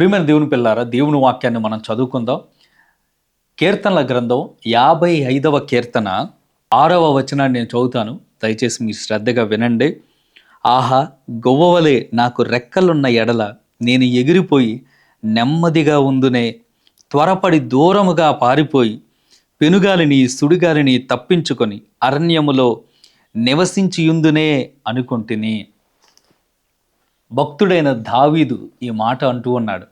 ప్రియమైన దేవుని పిల్లారా దేవుని వాక్యాన్ని మనం చదువుకుందాం. కీర్తనల గ్రంథం యాభై ఐదవ కీర్తన ఆరవ వచనాన్ని నేను చదువుతాను. దయచేసి మీ శ్రద్ధగా వినండి. ఆహా గొవ్వవలే నాకు రెక్కలున్న ఎడల నేను ఎగిరిపోయి నెమ్మదిగా ఉందునే త్వరపడి దూరముగా పారిపోయి పెనుగాలిని సుడిగాలిని తప్పించుకొని అరణ్యములో నివసించియుందునే అనుకుంటుని. భక్తుడైన దావీదు ఈ మాట అంటూ ఉన్నాడు.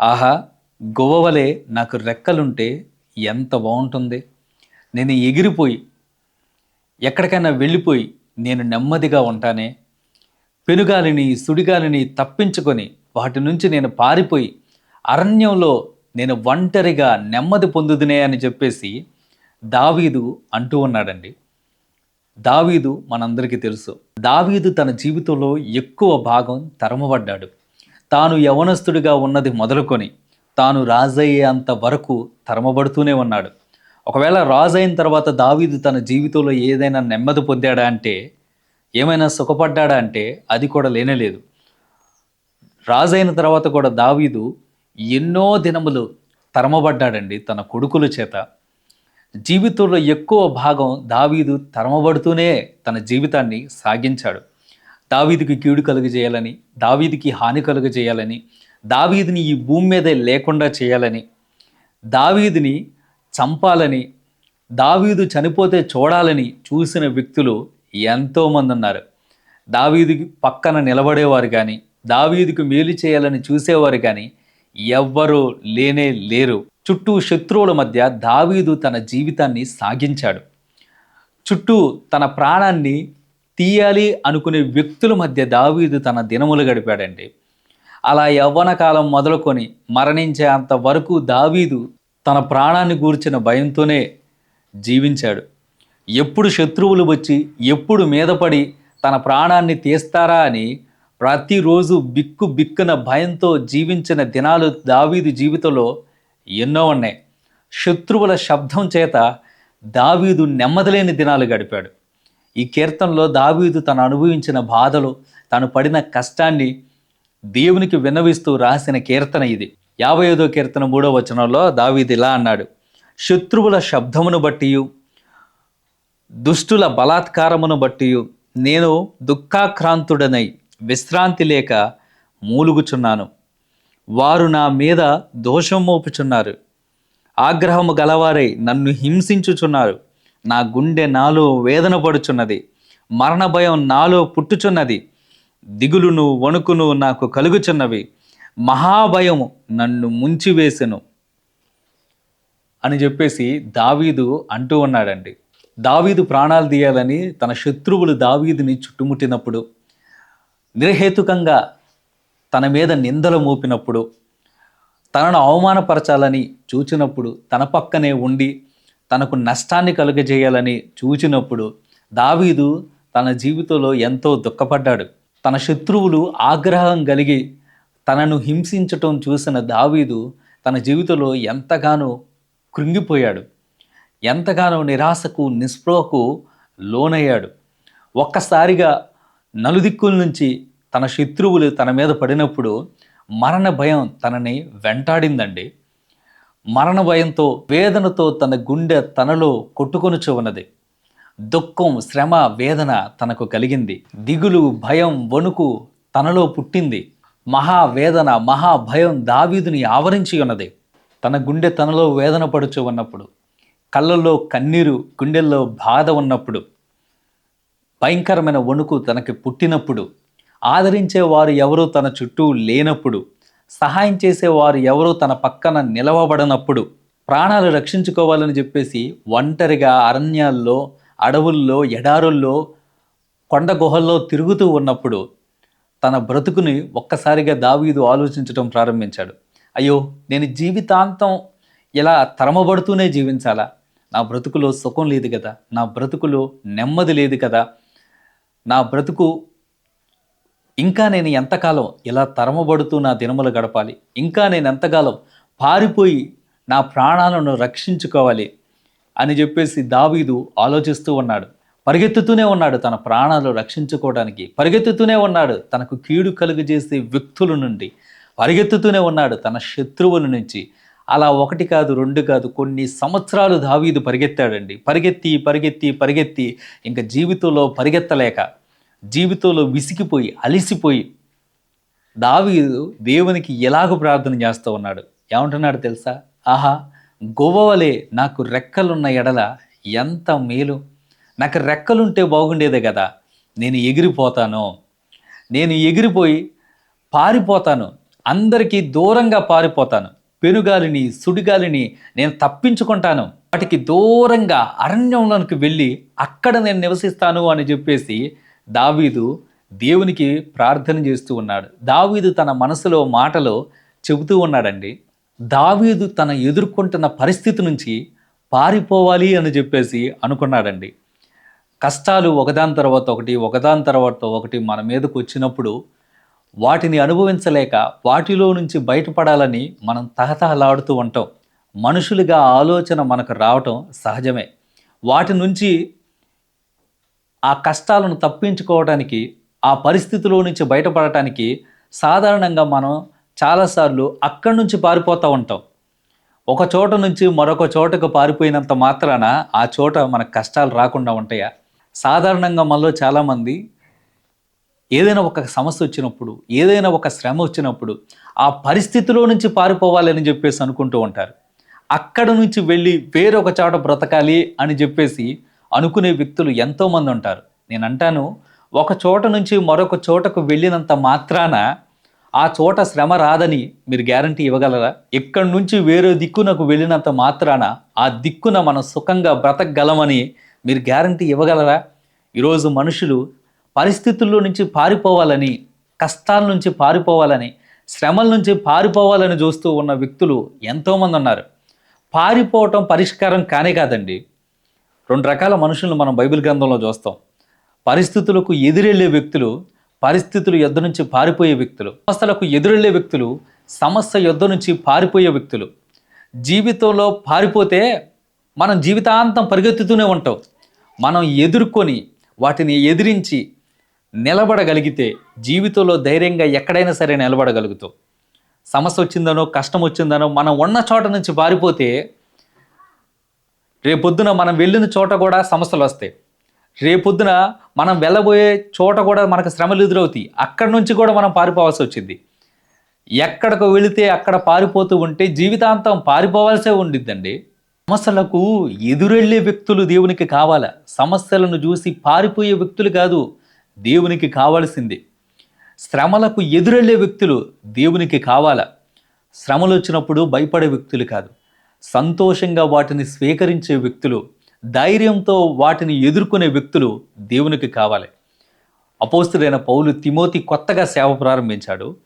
ఆహా గొవ్వవలే నాకు రెక్కలుంటే ఎంత బాగుంటుంది. నేను ఎగిరిపోయి ఎక్కడికైనా వెళ్ళిపోయి నేను నెమ్మదిగా ఉంటానే. పెనుగాలిని సుడిగాలిని తప్పించుకొని వాటి నుంచి నేను పారిపోయి అరణ్యంలో నేను ఒంటరిగా నెమ్మది పొందుదునే అని చెప్పేసి దావీదు అంటూ ఉన్నాడండి. దావీదు మనందరికీ తెలుసు. దావీదు తన జీవితంలో ఎక్కువ భాగం తరమబడ్డాడు. తాను యవనస్తుడిగా ఉన్నది మొదలుకొని తాను రాజయ్యేంత వరకు తరమబడుతూనే ఉన్నాడు. ఒకవేళ రాజైన అయిన తర్వాత దావీదు తన జీవితంలో ఏదైనా నెమ్మది పొందాడా అంటే ఏమైనా సుఖపడ్డాడా అంటే అది కూడా లేనేలేదు. రాజైన అయిన తర్వాత కూడా దావీదు ఎన్నో దినములు తరమబడ్డాడండి తన కొడుకుల చేత. జీవితంలో ఎక్కువ భాగం దావీదు తరమబడుతూనే తన జీవితాన్ని సాగించాడు. దావీదుకి కీడు కలుగజేయాలని దావీదికి హాని కలుగజేయాలని చేయాలని దావీదుని ఈ భూమి మీదే లేకుండా చేయాలని దావీదిని చంపాలని దావీదు చనిపోతే చూడాలని చూసిన వ్యక్తులు ఎంతోమంది ఉన్నారు. దావీదుకి పక్కన నిలబడేవారు కానీ దావీదికి మేలు చేయాలని చూసేవారు కానీ ఎవ్వరూ లేనే లేరు. చుట్టూ శత్రువుల మధ్య దావీదు తన జీవితాన్ని సాగించాడు. చుట్టూ తన ప్రాణాన్ని తీయాలి అనుకునే వ్యక్తుల మధ్య దావీదు తన దినములు గడిపాడండి. అలా యవ్వన కాలం మొదలుకొని మరణించే అంతవరకు దావీదు తన ప్రాణాన్ని గూర్చిన భయంతోనే జీవించాడు. ఎప్పుడు శత్రువులు వచ్చి ఎప్పుడు మీదపడి తన ప్రాణాన్ని తీస్తారా అని ప్రతిరోజు బిక్కు బిక్కున భయంతో జీవించిన దినాలు దావీదు జీవితంలో ఎన్నో ఉన్నాయి. శత్రువుల శబ్దం చేత దావీదు నెమ్మదిలేని దినాలు గడిపాడు. ఈ కీర్తనలో దావీదు తను అనుభవించిన బాధలు తను పడిన కష్టాన్ని దేవునికి విన్నవిస్తూ రాసిన కీర్తన ఇది. యాభై ఐదో కీర్తన మూడో వచనంలో దావీదు ఇలా అన్నాడు శత్రువుల శబ్దమును బట్టి దుష్టుల బలాత్కారమును బట్టి నేను దుఃఖాక్రాంతుడనై విశ్రాంతి లేక మూలుగుచున్నాను. వారు నా మీద దోషం మోపుచున్నారు. ఆగ్రహము గలవారై నన్ను హింసించుచున్నారు. నా గుండె నాలో వేదన పడుచున్నది. మరణ భయం నాలో పుట్టుచున్నది. దిగులును వణుకును నాకు కలుగుచున్నవి. మహాభయము నన్ను ముంచివేసెను. అని చెప్పేసి దావీదు అంటూ ఉన్నాడండి. దావీదు ప్రాణాలు తీయాలని తన శత్రువులు దావీదుని చుట్టుముట్టినప్పుడు నిర్హేతుకంగా తన మీద నిందలు మోపినప్పుడు తనను అవమానపరచాలని చూచినప్పుడు తన పక్కనే ఉండి తనకు నష్టాన్ని కలుగజేయాలని చూచినప్పుడు దావీదు తన జీవితంలో ఎంతో దుఃఖపడ్డాడు. తన శత్రువులు ఆగ్రహం కలిగి తనను హింసించటం చూసిన దావీదు తన జీవితంలో ఎంతగానో కృంగిపోయాడు. ఎంతగానో నిరాశకు నిస్పృహకు లోనయ్యాడు. ఒక్కసారిగా నలుదిక్కుల నుంచి తన శత్రువులు తన మీద పడినప్పుడు మరణ భయం తనని వెంటాడిందండి. మరణ భయంతో వేదనతో తన గుండె తనలో కొట్టుకొనుచు ఉన్నది. దుఃఖం శ్రమ వేదన తనకు కలిగింది. దిగులు భయం వణుకు తనలో పుట్టింది. మహావేదన మహాభయం దావీదుని ఆవరించి ఉన్నది. తన గుండె తనలో వేదన పడుచు ఉన్నప్పుడు కళ్ళల్లో కన్నీరు గుండెల్లో బాధ ఉన్నప్పుడు భయంకరమైన వణుకు తనకి పుట్టినప్పుడు ఆదరించే వారు ఎవరూ తన చుట్టూ లేనప్పుడు సహాయం చేసేవారు ఎవరూ తన పక్కన నిలవబడనప్పుడు ప్రాణాలు రక్షించుకోవాలని చెప్పేసి ఒంటరిగా అరణ్యాల్లో అడవుల్లో ఎడారుల్లో కొండ గుహల్లో తిరుగుతూ ఉన్నప్పుడు తన బ్రతుకుని ఒక్కసారిగా దావీదు ఆలోచించడం ప్రారంభించాడు. అయ్యో నేను జీవితాంతం ఇలా తరమబడుతూనే జీవించాలా? నా బ్రతుకులో సుఖం లేదు కదా? నా బ్రతుకులో నెమ్మది లేదు కదా? నా బ్రతుకు ఇంకా నేను ఎంతకాలం ఇలా తరమబడుతూ నా దినములు గడపాలి? ఇంకా నేను ఎంతకాలం పారిపోయి నా ప్రాణాలను రక్షించుకోవాలి? అని చెప్పేసి దావీదు ఆలోచిస్తూ ఉన్నాడు. పరిగెత్తుతూనే ఉన్నాడు తన ప్రాణాలు రక్షించుకోవడానికి. పరిగెత్తుతూనే ఉన్నాడు తనకు కీడు కలుగజేసే వ్యక్తుల నుండి. పరిగెత్తుతూనే ఉన్నాడు తన శత్రువుల నుంచి. అలా ఒకటి కాదు రెండు కాదు కొన్ని సంవత్సరాలు దావీదు పరిగెత్తాడండి. పరిగెత్తి పరిగెత్తి పరిగెత్తి ఇంకా జీవితంలో పరిగెత్తలేక జీవితంలో విసిగిపోయి అలిసిపోయి దావీదు దేవునికి ఎలాగో ప్రార్థన చేస్తూ ఉన్నాడు? ఏమంటున్నాడు తెలుసా? ఆహా గోవవలే నాకు రెక్కలున్న ఎడల ఎంత మేలు. నాకు రెక్కలుంటే బాగుండేదే కదా. నేను ఎగిరిపోతాను. నేను ఎగిరిపోయి పారిపోతాను. అందరికీ దూరంగా పారిపోతాను. పెనుగాలిని సుడిగాలిని నేను తప్పించుకుంటాను. వాటికి దూరంగా అరణ్యంలోనికి వెళ్ళి అక్కడ నేను నివసిస్తాను అని చెప్పేసి దావీదు దేవునికి ప్రార్థన చేస్తూ ఉన్నాడు. దావీదు తన మనసులో మాటలో చెబుతూ ఉన్నాడండి దావీదు తన ఎదుర్కొంటున్న పరిస్థితి నుంచి పారిపోవాలి అని చెప్పేసి అనుకున్నాడండి. కష్టాలు ఒకదాని తర్వాత ఒకటి ఒకదాని తర్వాత ఒకటి మన మీదకు వచ్చినప్పుడు వాటిని అనుభవించలేక వాటిలో నుంచి బయటపడాలని మనం తహతహలాడుతూ ఉంటాం. మనుషులుగా ఆలోచన మనకు రావటం సహజమే. వాటి నుంచి ఆ కష్టాలను తప్పించుకోవడానికి ఆ పరిస్థితిలో నుంచి బయటపడటానికి సాధారణంగా మనం చాలాసార్లు అక్కడి నుంచి పారిపోతూ ఉంటాం. ఒక చోట నుంచి మరొక చోటకు పారిపోయినంత మాత్రాన ఆ చోట మన కష్టాలు రాకుండా ఉంటాయా? సాధారణంగా మనలో చాలామంది ఏదైనా ఒక సమస్య వచ్చినప్పుడు ఏదైనా ఒక శ్రమ వచ్చినప్పుడు ఆ పరిస్థితిలో నుంచి పారిపోవాలని చెప్పేసి అనుకుంటూ ఉంటారు. అక్కడ నుంచి వెళ్ళి వేరొక చోట బ్రతకాలి అని చెప్పేసి అనుకునే వ్యక్తులు ఎంతోమంది ఉంటారు. నేను అంటాను ఒక చోట నుంచి మరొక చోటకు వెళ్ళినంత మాత్రాన ఆ చోట శ్రమ రాదని మీరు గ్యారంటీ ఇవ్వగలరా? ఎక్కడి నుంచి వేరే దిక్కునకు వెళ్ళినంత మాత్రాన ఆ దిక్కున మనం సుఖంగా బ్రతకగలమని మీరు గ్యారంటీ ఇవ్వగలరా? ఈరోజు మనుషులు పరిస్థితుల్లో నుంచి పారిపోవాలని కష్టాల నుంచి పారిపోవాలని శ్రమల నుంచి పారిపోవాలని చూస్తూ ఉన్న వ్యక్తులు ఎంతోమంది ఉన్నారు. పారిపోవటం పరిష్కారం కానే కాదండి. రెండు రకాల మనుషులను మనం బైబిల్ గ్రంథంలో చూస్తాం. పరిస్థితులకు ఎదురెళ్ళే వ్యక్తులు పరిస్థితులు యుద్ధ నుంచి పారిపోయే వ్యక్తులు సమస్యలకు ఎదురెళ్ళే వ్యక్తులు సమస్య యుద్ధ నుంచి పారిపోయే వ్యక్తులు. జీవితంలో పారిపోతే మనం జీవితాంతం పరిగెత్తుతూనే ఉంటాం. మనం ఎదుర్కొని వాటిని ఎదిరించి నిలబడగలిగితే జీవితంలో ధైర్యంగా ఎక్కడైనా సరే నిలబడగలుగుతాం. సమస్య వచ్చిందనో కష్టం వచ్చిందనో మనం ఉన్న చోట నుంచి పారిపోతే రేపొద్దున మనం వెళ్ళిన చోట కూడా సమస్యలు వస్తాయి. రేపొద్దున మనం వెళ్ళబోయే చోట కూడా మనకు శ్రమలు ఎదురవుతాయి. అక్కడి నుంచి కూడా మనం పారిపోవాల్సి వచ్చింది. ఎక్కడికి వెళితే అక్కడ పారిపోతూ ఉంటే జీవితాంతం పారిపోవాల్సే ఉండిద్దండి. సమస్యలకు ఎదురెళ్ళే వ్యక్తులు దేవునికి కావాల. సమస్యలను చూసి పారిపోయే వ్యక్తులు కాదు దేవునికి కావాల్సింది. శ్రమలకు ఎదురెళ్ళే వ్యక్తులు దేవునికి కావాల. శ్రమలు వచ్చినప్పుడు భయపడే వ్యక్తులు కాదు. సంతోషంగా వాటిని స్వీకరించే వ్యక్తులు ధైర్యంతో వాటిని ఎదుర్కొనే వ్యక్తులు దేవునికి కావాలి. అపోస్తుడైన పౌలు తిమోతి కొత్తగా సేవ ప్రారంభించాడు.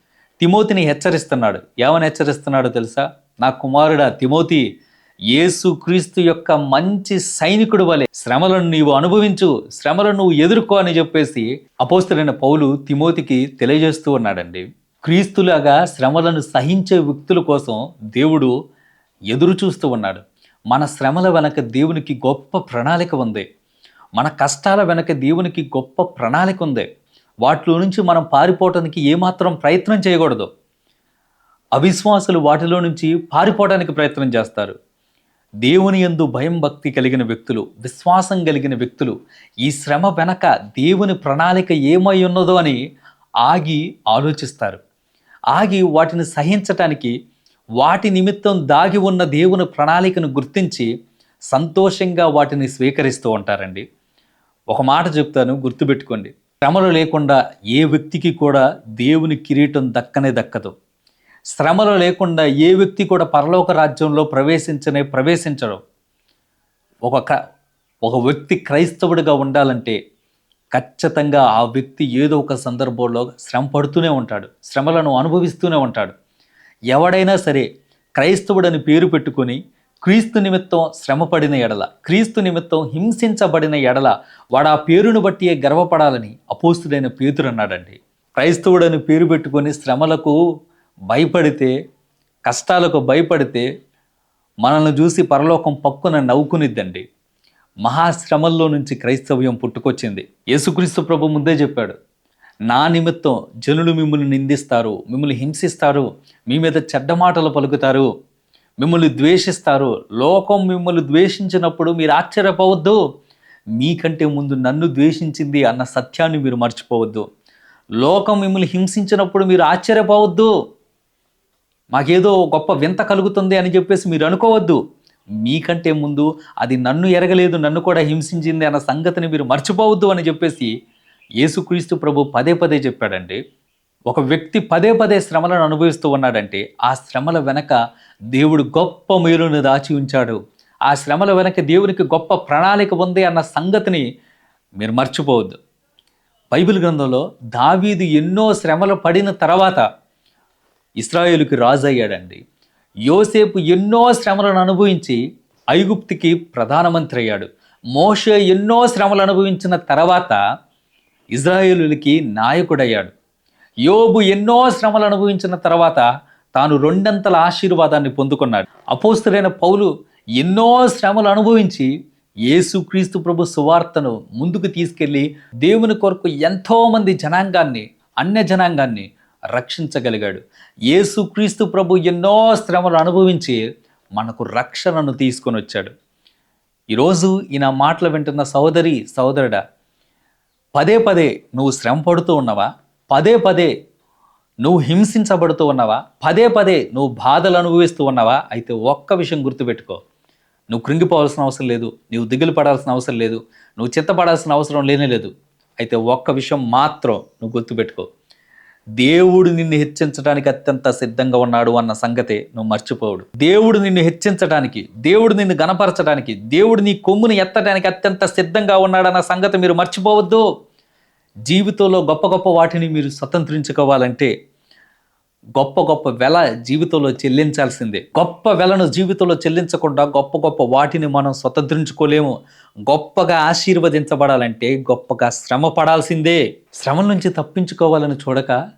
తిమోతిని హెచ్చరిస్తున్నాడు. ఏమని హెచ్చరిస్తున్నాడో తెలుసా? నా కుమారుడా తిమోతి యేసు క్రీస్తు యొక్క మంచి సైనికుడు వలె శ్రమలను నీవు అనుభవించు శ్రమలను నువ్వు ఎదుర్కో అని చెప్పేసి అపోస్తుడైన పౌలు తిమోతికి తెలియజేస్తూ ఉన్నాడండి. క్రీస్తులాగా శ్రమలను సహించే వ్యక్తుల కోసం దేవుడు ఎదురు చూస్తూ ఉన్నాడు. మన శ్రమల వెనక దేవునికి గొప్ప ప్రణాళిక ఉంది. మన కష్టాల వెనక దేవునికి గొప్ప ప్రణాళిక ఉంది. వాటిలో నుంచి మనం పారిపోవటానికి ఏమాత్రం ప్రయత్నం చేయకూడదు. అవిశ్వాసులు వాటిలో నుంచి పారిపోవడానికి ప్రయత్నం చేస్తారు. దేవుని యందు భయం భక్తి కలిగిన వ్యక్తులు విశ్వాసం కలిగిన వ్యక్తులు ఈ శ్రమ వెనక దేవుని ప్రణాళిక ఏమై ఉన్నదో అని ఆగి ఆలోచిస్తారు. ఆగి వాటిని సహించటానికి వాటి నిమిత్తం దాగి ఉన్న దేవుని ప్రణాళికను గుర్తించి సంతోషంగా వాటిని స్వీకరిస్తూ ఉంటారండి. ఒక మాట చెప్తాను గుర్తుపెట్టుకోండి. శ్రమలు లేకుండా ఏ వ్యక్తికి కూడా దేవుని కిరీటం దక్కనే దక్కదు. శ్రమలు లేకుండా ఏ వ్యక్తి కూడా పరలోక రాజ్యంలో ప్రవేశించనే ప్రవేశించడం. ఒక ఒక వ్యక్తి క్రైస్తవుడిగా ఉండాలంటే ఖచ్చితంగా ఆ వ్యక్తి ఏదో ఒక సందర్భంలో శ్రమ పడుతూనే ఉంటాడు. శ్రమలను అనుభవిస్తూనే ఉంటాడు. ఎవడైనా సరే క్రైస్తవుడని పేరు పెట్టుకొని క్రీస్తు నిమిత్తం శ్రమపడిన ఎడల క్రీస్తు నిమిత్తం హింసించబడిన ఎడల వాడు ఆ పేరును బట్టియే గర్వపడాలని అపోస్తుడైన పేతురు అన్నాడండి. క్రైస్తవుడని పేరు పెట్టుకొని శ్రమలకు భయపడితే కష్టాలకు భయపడితే మనల్ని చూసి పరలోకం పక్కున నవ్వుకునిద్దండి. మహాశ్రమల్లో నుంచి క్రైస్తవ్యం పుట్టుకొచ్చింది. యేసుక్రీస్తు ప్రభు ముందే చెప్పాడు నా నిమిత్తం జనులు మిమ్మల్ని నిందిస్తారు మిమ్మల్ని హింసిస్తారు మీ మీద చెడ్డ మాటలు పలుకుతారు మిమ్మల్ని ద్వేషిస్తారు. లోకం మిమ్మల్ని ద్వేషించినప్పుడు మీరు ఆశ్చర్యపోవద్దు. మీకంటే ముందు నన్ను ద్వేషించింది అన్న సత్యాన్ని మీరు మర్చిపోవద్దు. లోకం మిమ్మల్ని హింసించినప్పుడు మీరు ఆశ్చర్యపోవద్దు. మాకేదో గొప్ప వింత కలుగుతుంది అని చెప్పేసి మీరు అనుకోవద్దు. మీకంటే ముందు అది నన్ను ఎరగలేదు నన్ను కూడా హింసించింది అన్న సంగతిని మీరు మర్చిపోవద్దు అని చెప్పేసి యేసుక్రీస్తు ప్రభు పదే పదే చెప్పాడండి ఒక వ్యక్తి పదే పదే శ్రమలను అనుభవిస్తూ ఉన్నాడంటే ఆ శ్రమల వెనక దేవుడు గొప్ప మేలును దాచి ఉంచాడు. ఆ శ్రమల వెనక దేవునికి గొప్ప ప్రణాళిక ఉంది అన్న సంగతిని మీరు మర్చిపోవద్దు. బైబిల్ గ్రంథంలో దావీదు ఎన్నో శ్రమలు పడిన తర్వాత ఇస్రాయేలుకి రాజు అయ్యాడండి యోసేపు ఎన్నో శ్రమలను అనుభవించి ఐగుప్తికి ప్రధానమంత్రి అయ్యాడు. మోషే ఎన్నో శ్రమలు అనుభవించిన తర్వాత ఇజ్రాయేలులకి నాయకుడయ్యాడు. యోబు ఎన్నో శ్రమలు అనుభవించిన తర్వాత తాను రెండంతల ఆశీర్వాదాన్ని పొందుకున్నాడు. అపోస్తులైన పౌలు ఎన్నో శ్రమలు అనుభవించి యేసుక్రీస్తు ప్రభు సువార్తను ముందుకు తీసుకెళ్ళి దేవుని కొరకు ఎంతోమంది జనాంగాన్ని అన్య జనాంగాన్ని రక్షించగలిగాడు. యేసుక్రీస్తు ప్రభు ఎన్నో శ్రమలు అనుభవించి మనకు రక్షణను తీసుకొని వచ్చాడు ఈరోజు ఈయన మాటలు వింటున్న సోదరి సహోదరుడా పదే పదే నువ్వు శ్రమ పడుతూ ఉన్నావా? పదే పదే నువ్వు హింసించబడుతూ ఉన్నావా? పదే పదే నువ్వు బాధలు అనుభవిస్తూ ఉన్నావా? అయితే ఒక్క విషయం గుర్తుపెట్టుకో. నువ్వు కృంగిపోవాల్సిన అవసరం లేదు నువ్వు దిగులు పడాల్సిన అవసరం లేదు నువ్వు చింతపడాల్సిన అవసరం లేనే లేదు. అయితే ఒక్క విషయం మాత్రం నువ్వు గుర్తుపెట్టుకో. దేవుడు నిన్ను హెచ్చించడానికి అత్యంత సిద్ధంగా ఉన్నాడు అన్న సంగతే నువ్వు మర్చిపోవుడు. దేవుడు నిన్ను హెచ్చించడానికి దేవుడు నిన్ను గనపరచడానికి దేవుడు నీ కొమ్ముని ఎత్తడానికి అత్యంత సిద్ధంగా ఉన్నాడన్న సంగతి మీరు మర్చిపోవద్దు. జీవితంలో గొప్ప గొప్ప వాటిని మీరు స్వతంత్రించుకోవాలంటే గొప్ప గొప్ప వెల జీవితంలో చెల్లించాల్సిందే. గొప్ప వెలను జీవితంలో చెల్లించకుండా గొప్ప గొప్ప వాటిని మనం స్వతంత్రించుకోలేము. గొప్పగా ఆశీర్వదించబడాలంటే గొప్పగా శ్రమ పడాల్సిందే. శ్రమ నుంచి తప్పించుకోవాలని చూడక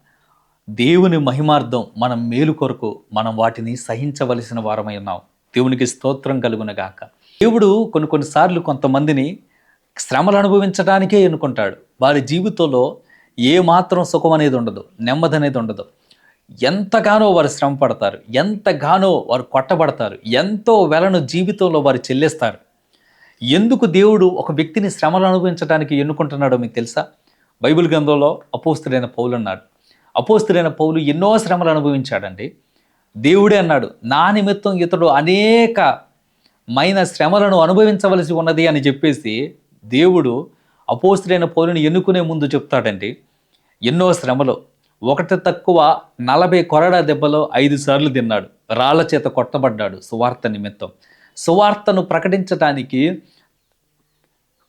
దేవుని మహిమార్థం మనం మేలు కొరకు మనం వాటిని సహించవలసిన వారమై ఉన్నాం. దేవునికి స్తోత్రం కలుగునగాక దేవుడు కొన్ని కొన్నిసార్లు కొంతమందిని శ్రమలు అనుభవించడానికే ఎన్నుకుంటాడు. వారి జీవితంలో ఏమాత్రం సుఖం అనేది ఉండదు నెమ్మది అనేది ఉండదు. ఎంతగానో వారు శ్రమ పడతారు ఎంతగానో వారు కొట్టబడతారు ఎంతో వెలను జీవితంలో వారు చెల్లిస్తారు. ఎందుకు దేవుడు ఒక వ్యక్తిని శ్రమలు అనుభవించడానికి ఎన్నుకుంటున్నాడో మీకు తెలుసా? బైబిల్ గ్రంథంలో అపోస్తుడైన పౌలు అన్నాడు. అపోస్తుడైన పౌలు ఎన్నో శ్రమలు అనుభవించాడండి. దేవుడే అన్నాడు నా నిమిత్తం ఇతడు అనేక మైన శ్రమలను అనుభవించవలసి ఉన్నది అని చెప్పేసి దేవుడు అపోస్తుడైన పౌలుని ఎన్నుకునే ముందు చెప్తాడండి ఎన్నో శ్రమలు ఒకటి తక్కువ నలభై కొరడా దెబ్బలో ఐదు సార్లు తిన్నాడు. రాళ్ళ చేత కొట్టబడ్డాడు సువార్త నిమిత్తం. సువార్తను ప్రకటించడానికి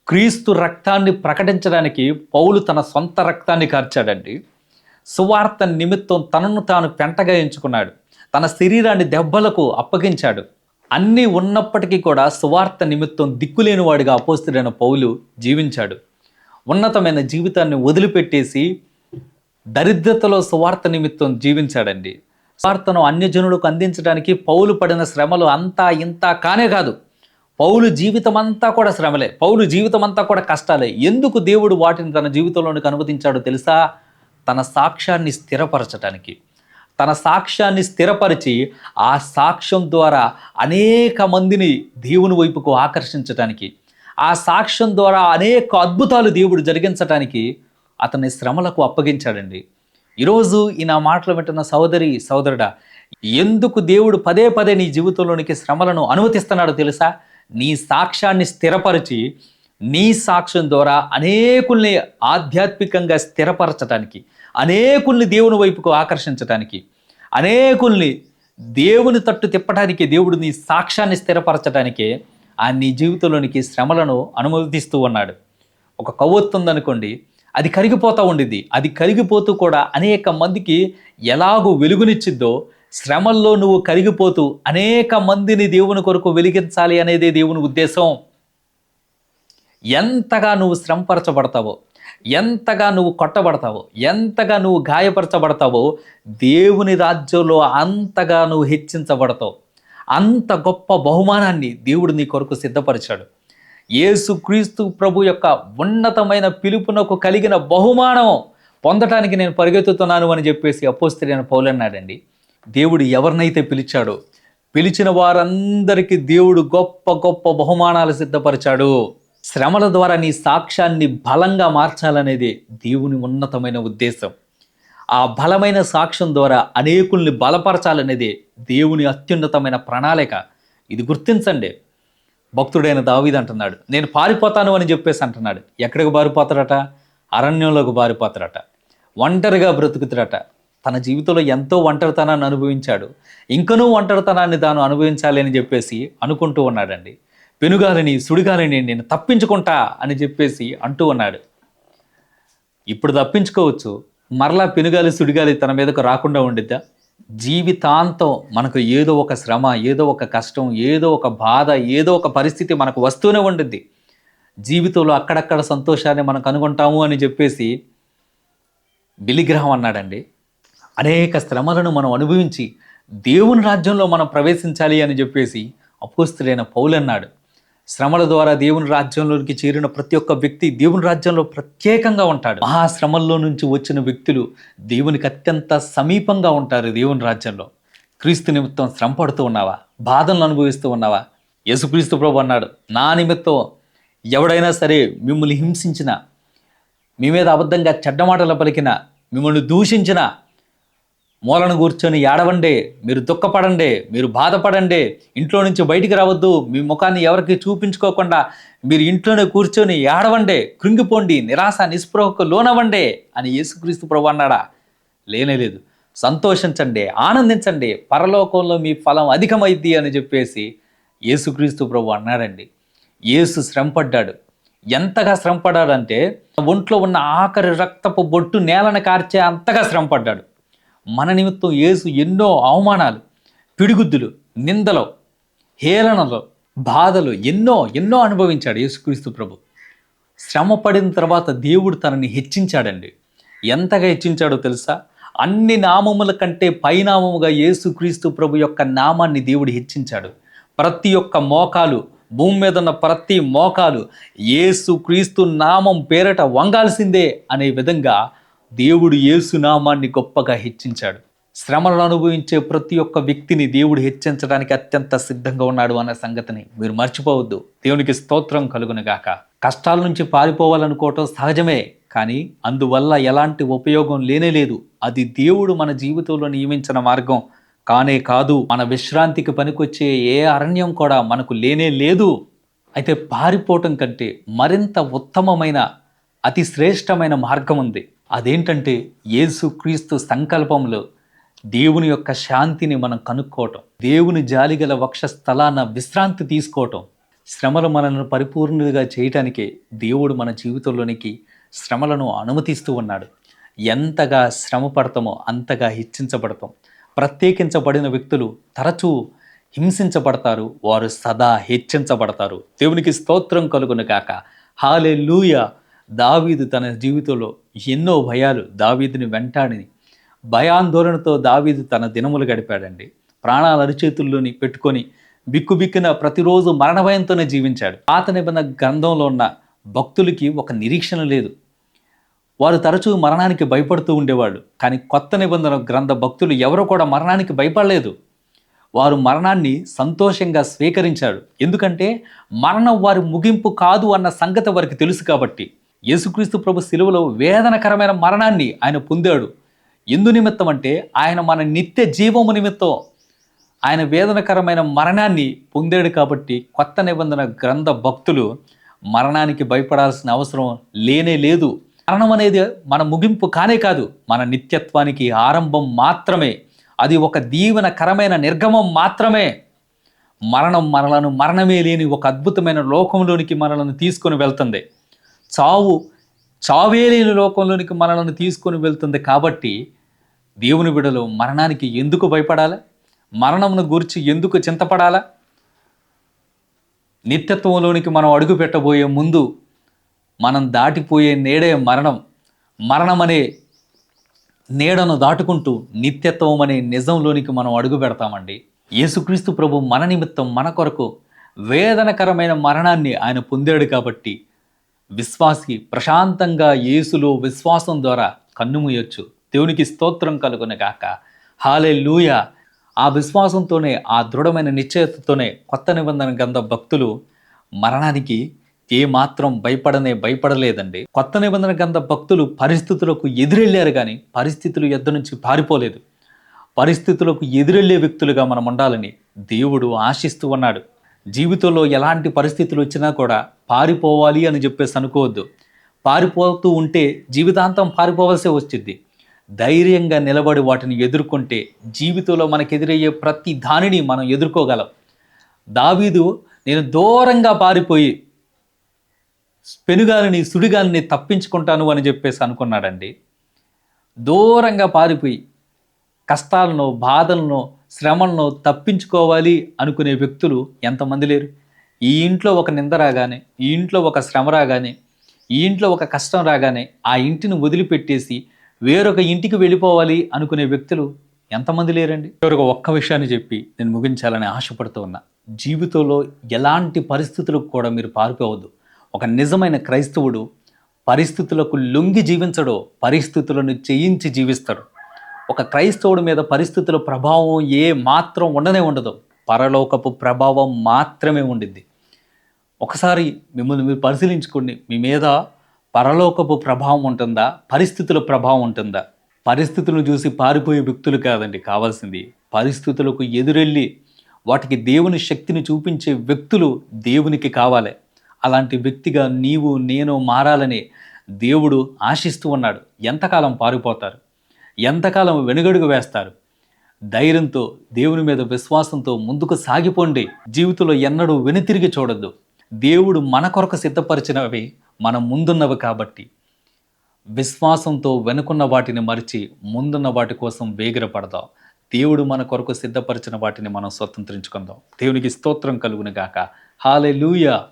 క్రీస్తు రక్తాన్ని ప్రకటించడానికి పౌలు తన సొంత రక్తాన్ని కార్చాడండి. సువార్త నిమిత్తం తనను తాను పెంటగా ఎంచుకున్నాడు. తన శరీరాన్ని దెబ్బలకు అప్పగించాడు. అన్నీ ఉన్నప్పటికీ కూడా సువార్త నిమిత్తం దిక్కులేనివాడిగా అపోస్తుడైన పౌలు జీవించాడు. ఉన్నతమైన జీవితాన్ని వదిలిపెట్టేసి దరిద్రతలో సువార్త నిమిత్తం జీవించాడండి. సువార్తను అన్యజనులకు అందించడానికి పౌలు పడిన శ్రమలు అంతా ఇంత కానే కాదు. పౌలు జీవితం అంతా కూడా శ్రమలే. పౌలు జీవితం అంతా కూడా కష్టాలే. ఎందుకు దేవుడు వాటిని తన జీవితంలోనికి అనుమతించాడో తెలుసా? తన సాక్ష్యాన్ని స్థిరపరచడానికి తన సాక్ష్యాన్ని స్థిరపరిచి ఆ సాక్ష్యం ద్వారా అనేక మందిని దేవుని వైపుకు ఆకర్షించటానికి. ఆ సాక్ష్యం ద్వారా అనేక అద్భుతాలు దేవుడు జరిగించటానికి అతన్ని శ్రమలకు అప్పగించాడండి. ఈరోజు ఈ నా మాటలు వింటున్న సోదరి సోదరుడా ఎందుకు దేవుడు పదే పదే నీ జీవితంలోనికి శ్రమలను అనుమతిస్తున్నాడో తెలుసా? నీ సాక్ష్యాన్ని స్థిరపరిచి నీ సాక్ష్యం ద్వారా అనేకుల్ని ఆధ్యాత్మికంగా స్థిరపరచడానికి అనేకుల్ని దేవుని వైపుకు ఆకర్షించటానికి అనేకుల్ని దేవుని తట్టు తిప్పడానికి దేవుడు నీ సాక్ష్యాన్ని స్థిరపరచడానికే ఆయన నీ జీవితంలోనికి శ్రమలను అనుమతిస్తూ ఉన్నాడు. ఒక కొవ్వొత్తు ఉందనుకోండి అది కరిగిపోతూ ఉండిద్ది. అది కరిగిపోతూ కూడా అనేక మందికి ఎలాగూ వెలుగునిచ్చిద్దో శ్రమల్లో నువ్వు కరిగిపోతూ అనేక మందిని దేవుని కొరకు వెలిగించాలి అనేదే దేవుని ఉద్దేశం. ఎంతగా నువ్వు శ్రమపరచబడతావో ఎంతగా నువ్వు కొట్టబడతావో ఎంతగా నువ్వు గాయపరచబడతావో దేవుని రాజ్యంలో అంతగా నువ్వు హెచ్చించబడతావు. అంత గొప్ప బహుమానాన్ని దేవుడు నీ కొరకు సిద్ధపరిచాడు. యేసుక్రీస్తు ప్రభు యొక్క ఉన్నతమైన పిలుపునకు కలిగిన బహుమానం పొందటానికి నేను పరిగెత్తుతున్నాను అని చెప్పేసి అపోస్తుడైన పౌలన్నాడండి దేవుడు ఎవరినైతే పిలిచాడో పిలిచిన వారందరికీ దేవుడు గొప్ప గొప్ప బహుమానాలు సిద్ధపరిచాడు. శ్రమల ద్వారా నీ సాక్ష్యాన్ని బలంగా మార్చాలనేది దేవుని ఉన్నతమైన ఉద్దేశం. ఆ బలమైన సాక్ష్యం ద్వారా అనేకుల్ని బలపరచాలనేది దేవుని అత్యున్నతమైన ప్రణాళిక. ఇది గుర్తించండి. భక్తుడైన దావీద్ అంటున్నాడు నేను పారిపోతాను అని చెప్పేసి అంటున్నాడు. ఎక్కడికి పారిపోతాడట? అరణ్యంలోకి పారిపోతాడట. ఒంటరిగా బ్రతుకుతాడట. తన జీవితంలో ఎంతో ఒంటరితనాన్ని అనుభవించాడు. ఇంకనూ ఒంటరితనాన్ని తాను అనుభవించాలి అని చెప్పేసి అనుకుంటూ ఉన్నాడండి. పెనుగాలిని సుడిగాలిని నేను తప్పించుకుంటా అని చెప్పేసి అంటూ ఉన్నాడు. ఇప్పుడు తప్పించుకోవచ్చు. మరలా పెనుగాలి సుడిగాలి తన మీదకు రాకుండా ఉండిద్దా? జీవితాంతం మనకు ఏదో ఒక శ్రమ ఏదో ఒక కష్టం ఏదో ఒక బాధ ఏదో ఒక పరిస్థితి మనకు వస్తూనే ఉండిద్ది. జీవితంలో అక్కడక్కడ సంతోషాన్ని మనం కనుగొంటాము అని చెప్పేసి బిలిగ్రహం అన్నాడండి. అనేక శ్రమలను మనం అనుభవించి దేవుని రాజ్యంలో మనం ప్రవేశించాలి అని చెప్పేసి అపోస్తులైన పౌలు అన్నాడు శ్రమల ద్వారా దేవుని రాజ్యంలోకి చేరిన ప్రతి ఒక్క వ్యక్తి దేవుని రాజ్యంలో ప్రత్యేకంగా ఉంటాడు. ఆ శ్రమల్లో నుంచి వచ్చిన వ్యక్తులు దేవునికి అత్యంత సమీపంగా ఉంటారు దేవుని రాజ్యంలో. క్రీస్తు నిమిత్తం శ్రమ పడుతూ ఉన్నావా? బాధలను అనుభవిస్తూ ఉన్నావా? యేసుక్రీస్తు ప్రభు అన్నాడు నా నిమిత్తం ఎవడైనా సరే మిమ్మల్ని హింసించిన మీ మీద అబద్ధంగా చెడ్డ మాటలు పలికిన మిమ్మల్ని దూషించిన మూలను కూర్చొని ఏడవండి మీరు దుఃఖపడండి మీరు బాధపడండి ఇంట్లో నుంచి బయటికి రావద్దు మీ ముఖాన్ని ఎవరికి చూపించుకోకుండా మీరు ఇంట్లోనే కూర్చొని ఏడవండి కృంగిపోండి నిరాశ నిస్పృహకు లోనవ్వండి అని యేసుక్రీస్తు ప్రభు అన్నాడా? లేనేలేదు సంతోషించండి ఆనందించండి పరలోకంలో మీ ఫలం అధికమైద్ది అని చెప్పేసి యేసుక్రీస్తు ప్రభు అన్నాడండి. యేసు శ్రమపడ్డాడు. ఎంతగా శ్రమపడ్డాడంటే ఒంట్లో ఉన్న ఆఖరి రక్తపు బొట్టు నేలను కార్చే అంతగా శ్రమపడ్డాడు. మన నిమిత్తం యేసు ఎన్నో అవమానాలు పిడిగుద్దులు నిందలు హేళనలు బాధలు ఎన్నో ఎన్నో అనుభవించాడు యేసుక్రీస్తు ప్రభు. శ్రమ పడిన తర్వాత దేవుడు తనని హెచ్చించాడండి. ఎంతగా హెచ్చించాడో తెలుసా? అన్ని నామముల కంటే పైనామముగా యేసుక్రీస్తు ప్రభు యొక్క నామాన్ని దేవుడు హెచ్చించాడు. ప్రతి ఒక్క మోకాలు భూమి మీద ఉన్న ప్రతి మోకాలు యేసు క్రీస్తు నామం పేరట వంగాల్సిందే అనే విధంగా దేవుడు యేసు నామాన్ని గొప్పగా హెచ్చించాడు. శ్రమలను అనుభవించే ప్రతి ఒక్క వ్యక్తిని దేవుడు హెచ్చించడానికి అత్యంత సిద్ధంగా ఉన్నాడు అన్న సంగతిని మీరు మర్చిపోవద్దు. దేవునికి స్తోత్రం కలుగునుగాక. కష్టాల నుంచి పారిపోవాలనుకోవటం సహజమే కానీ అందువల్ల ఎలాంటి ఉపయోగం లేనే లేదు. అది దేవుడు మన జీవితంలో నియమించిన మార్గం. కానే కాదు మన విశ్రాంతికి పనికొచ్చే ఏ అరణ్యం కూడా మనకు లేనే లేదు. అయితే పారిపోవటం కంటే మరింత ఉత్తమమైన అతి శ్రేష్టమైన మార్గం ఉంది. అదేంటంటే యేసు క్రీస్తు సంకల్పంలో దేవుని యొక్క శాంతిని మనం కనుక్కోవటం దేవుని జాలిగల వక్ష స్థలాన విశ్రాంతి తీసుకోవటం శ్రమలు మనల్ని పరిపూర్ణులుగా చేయటానికే దేవుడు మన జీవితంలోనికి శ్రమలను అనుమతిస్తూ ఉన్నాడు. ఎంతగా శ్రమ పడతామో అంతగా హెచ్చించబడతాం. ప్రత్యేకించబడిన వ్యక్తులు తరచూ హింసించబడతారు వారు సదా హెచ్చించబడతారు. దేవునికి స్తోత్రం కలుగును కాక హాలే దావీదు తన జీవితంలో ఎన్నో భయాలు దావీదుని వెంటాడిని. భయాందోళనతో దావీదు తన దినములు గడిపాడండి. ప్రాణాలు అరిచేతుల్లోని పెట్టుకొని బిక్కుబిక్కున ప్రతిరోజు మరణ భయంతోనే జీవించాడు. పాత నిబంధన గ్రంథంలో ఉన్న భక్తులకి ఒక నిరీక్షణ లేదు. వారు తరచూ మరణానికి భయపడుతూ ఉండేవాళ్ళు. కానీ కొత్త నిబంధన గ్రంథ భక్తులు ఎవరు కూడా మరణానికి భయపడలేదు. వారు మరణాన్ని సంతోషంగా స్వీకరించారు. ఎందుకంటే మరణం వారి ముగింపు కాదు అన్న సంగతి వారికి తెలుసు కాబట్టి. యేసుక్రీస్తు ప్రభు శిలువలో వేదనకరమైన మరణాన్ని ఆయన పొందాడు. ఎందు నిమిత్తం అంటే ఆయన మన నిత్య జీవము నిమిత్తం ఆయన వేదనకరమైన మరణాన్ని పొందాడు కాబట్టి కొత్త నిబంధన గ్రంథ భక్తులు మరణానికి భయపడాల్సిన అవసరం లేనే లేదు. మరణం అనేది మన ముగింపు కానే కాదు మన నిత్యత్వానికి ఆరంభం మాత్రమే. అది ఒక దీవెనకరమైన నిర్గమం మాత్రమే. మరణం మనలను మరణమే లేని ఒక అద్భుతమైన లోకంలోనికి మనలను తీసుకొని వెళ్తుంది. చావు చావే లేని లోకంలోనికి మనలను తీసుకొని వెళ్తుంది కాబట్టి దేవుని బిడలో మరణానికి ఎందుకు భయపడాలి? మరణమును గురించి ఎందుకు చింతపడాలా? నిత్యత్వంలోనికి మనం అడుగు పెట్టబోయే ముందు మనం దాటిపోయే నేడే మరణం. మరణం అనే నీడను దాటుకుంటూ నిత్యత్వం అనే నిజంలోనికి మనం అడుగు పెడతామండి. యేసుక్రీస్తు ప్రభు మన నిమిత్తం మన కొరకు వేదనకరమైన మరణాన్ని ఆయన పొందాడు కాబట్టి విశ్వాసి ప్రశాంతంగా యేసులో విశ్వాసం ద్వారా కన్నుమూయొచ్చు దేవునికి స్తోత్రం కలుగునగాక హాలే లూయ ఆ విశ్వాసంతోనే ఆ దృఢమైన నిశ్చయతతోనే కొత్త నిబంధన గంధ భక్తులు మరణానికి ఏ మాత్రం భయపడనే భయపడలేదండి. కొత్త నిబంధన గంధ భక్తులు పరిస్థితులకు ఎదురెళ్ళారు కానీ పరిస్థితులు ఎద్దు నుంచి పారిపోలేదు. పరిస్థితులకు ఎదురెళ్ళే వ్యక్తులుగా మనం ఉండాలని దేవుడు ఆశిస్తూ ఉన్నాడు. జీవితంలో ఎలాంటి పరిస్థితులు వచ్చినా కూడా పారిపోవాలి అని చెప్పేసి అనుకోవద్దు. పారిపోతూ ఉంటే జీవితాంతం పారిపోవలసే వచ్చింది ధైర్యంగా నిలబడి వాటిని ఎదుర్కొంటే జీవితంలో మనకు ఎదురయ్యే ప్రతి దానిని మనం ఎదుర్కోగలం. దావీదు నేను దూరంగా పారిపోయి పెనుగాలిని సుడిగాలిని తప్పించుకుంటాను అని చెప్పేసి అనుకున్నాడండి. దూరంగా పారిపోయి కష్టాలను బాధలను శ్రమలను తప్పించుకోవాలి అనుకునే వ్యక్తులు ఎంతమంది లేరు? ఈ ఇంట్లో ఒక నింద రాగానే ఈ ఇంట్లో ఒక శ్రమ రాగానే ఈ ఇంట్లో ఒక కష్టం రాగానే ఆ ఇంటిని వదిలిపెట్టేసి వేరొక ఇంటికి వెళ్ళిపోవాలి అనుకునే వ్యక్తులు ఎంతమంది లేరండి? చివరికి ఒక్క విషయాన్ని చెప్పి నేను ముగించాలని ఆశపడుతూ ఉన్నా. జీవితంలో ఎలాంటి పరిస్థితులకు కూడా మీరు పారిపోవద్దు. ఒక నిజమైన క్రైస్తవుడు పరిస్థితులకు లొంగి జీవించడో పరిస్థితులను చేయించి జీవిస్తాడు. ఒక క్రైస్తవుడి మీద పరిస్థితుల ప్రభావం ఏ మాత్రం ఉండనే ఉండదు. పరలోకపు ప్రభావం మాత్రమే ఉండిద్ది. ఒకసారి మిమ్మల్ని మీరు పరిశీలించుకోండి. మీ మీద పరలోకపు ప్రభావం ఉంటుందా? పరిస్థితుల ప్రభావం ఉంటుందా? పరిస్థితులను చూసి పారిపోయే వ్యక్తులు కాదండి. కావాల్సింది పరిస్థితులకు ఎదురెళ్ళి వాటికి దేవుని శక్తిని చూపించే వ్యక్తులు దేవునికి కావాలి. అలాంటి వ్యక్తిగా నీవు నేను మారాలని దేవుడు ఆశిస్తూ ఉన్నాడు. ఎంతకాలం పారిపోతారు? ఎంతకాలం వెనుగడుగు వేస్తారు? ధైర్యంతో దేవుని మీద విశ్వాసంతో ముందుకు సాగిపోండి. జీవితంలో ఎన్నడూ వెనుతిరిగి చూడద్దు. దేవుడు మన కొరకు సిద్ధపరిచినవి మన ముందున్నవి కాబట్టి. విశ్వాసంతో వెనుకున్న వాటిని మరిచి ముందున్న వాటి కోసం వేగిరపడదాం. దేవుడు మన కొరకు సిద్ధపరిచిన వాటిని మనం స్వతంత్రించుకుందాం. దేవునికి స్తోత్రం కలుగును గాక. హాలే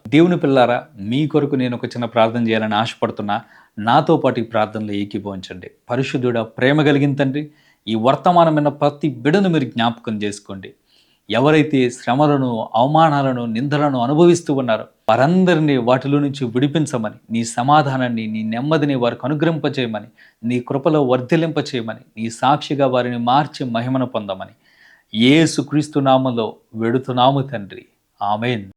దేవుని పిల్లారా మీ కొరకు నేను ఒక చిన్న ప్రార్థన చేయాలని ఆశపడుతున్నా. నాతో పాటు ఈ ప్రార్థనలో ఏకీభవించండి. పరిశుద్ధుడ ప్రేమ కలిగిన తండ్రి ఈ వర్తమానమైన ప్రతి బిడను మీరు జ్ఞాపకం చేసుకోండి. ఎవరైతే శ్రమలను అవమానాలను నిందలను అనుభవిస్తూ ఉన్నారో వారందరినీ వాటిలో నుంచి విడిపించమని నీ సమాధానాన్ని నీ నెమ్మదిని వారికి అనుగ్రహింపచేయమని నీ కృపలో వర్ధిలింపచేయమని నీ సాక్షిగా వారిని మార్చి మహిమను పొందమని. ఏసుక్రీస్తు నామలో వెడుతున్నాము తండ్రి. ఆమెన్.